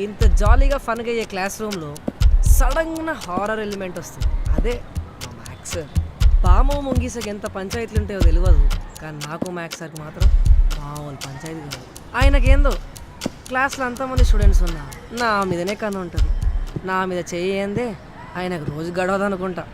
ఇంత జాలీగా ఫన్గా అయ్యే క్లాస్ రూమ్లో సడన్గా హారర్ ఎలిమెంట్ వస్తుంది. అదే మా మ్యాథ్స్ సార్ పాము ముంగీసకి ఎంత పంచాయతీలు ఉంటాయో తెలియదు కానీ నాకు మ్యాథ్స్ సార్కి మాత్రం మామూలు పంచాయతీ కాదు ఆయనకేందో క్లాస్లో అంతమంది స్టూడెంట్స్ ఉన్నా నా మీదనే కన్ను ఉంటుంది. నా మీద చేయందే ఆయనకు రోజు గడవదనుకుంటా.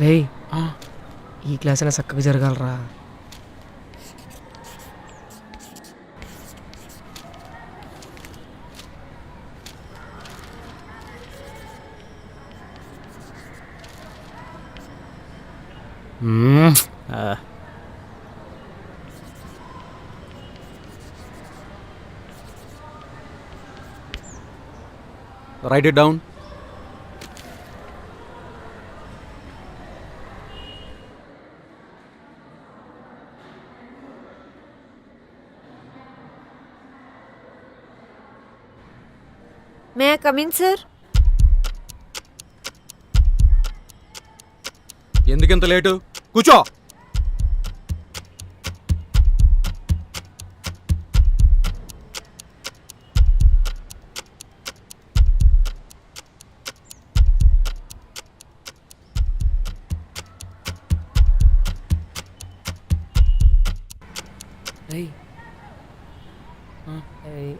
రేయ్ ఈ క్లాస్ అయినా చక్కగా జరగాలరా. Right it down may come in sir ఎందుకింత లేటు? కూర్చో!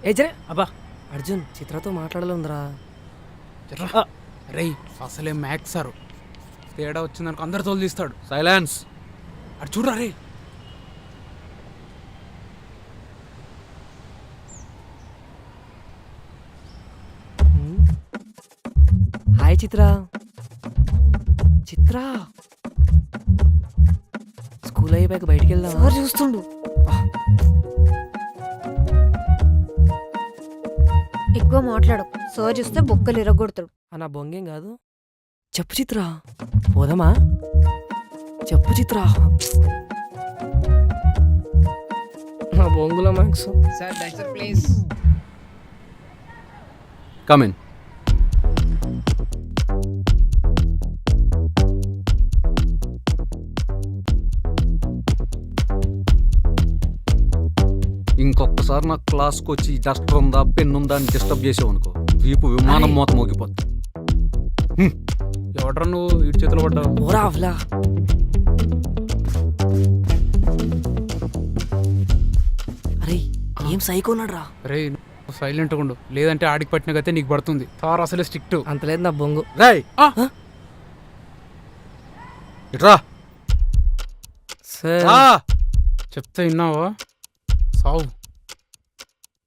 ఏ జరే అబ్బా. అర్జున్ చిత్రతో మాట్లాడాలందిరా. రేయ్ అసలే మ్యాథ్స్ సారు. తేడా వచ్చిందనుకో అందరు తోలు తీస్తాడు. సైలెన్స్. అటు చూడరా రే హాయ్ చిత్ర. చిత్ర. స్కూల్ అయిపోయాక బయటికి వెళ్దాం చూస్తుండు. ఎక్కువ మాట్లాడకు. సార్ చూస్తే బొక్కలు ఇరగొడతాడు. నా బొంగేం కాదు. చెప్పు చిత్ర. పోదామా? చెప్పు చిత్ర. నా బొంగుల మ్యాక్స్ సార్ డైసర్ ప్లీజ్ కమ్ ఇంకొకసారి నా క్లాస్కి వచ్చి డస్టర్ ఉందా పెన్ ఉందా అని డిస్టర్బ్ చేసావు అనుకో వీపు విమానం మూత మోగిపోద్ది. ఎవడరా నువ్వు ఇటు చేతిలో పడ్డావు? పోరా అవలా అరే ఏం సైకోన్నాడు రా రే సైలెంట్ ఉండు. లేదంటే ఆడికి పట్టిన గతే నీకు పడుతుంది. తారు అసలే స్ట్రిక్ట్. అంతలేదు నా బొంగు. రాయ్! ఇట్రా. సార్. చెప్తే విన్నావా? salvo.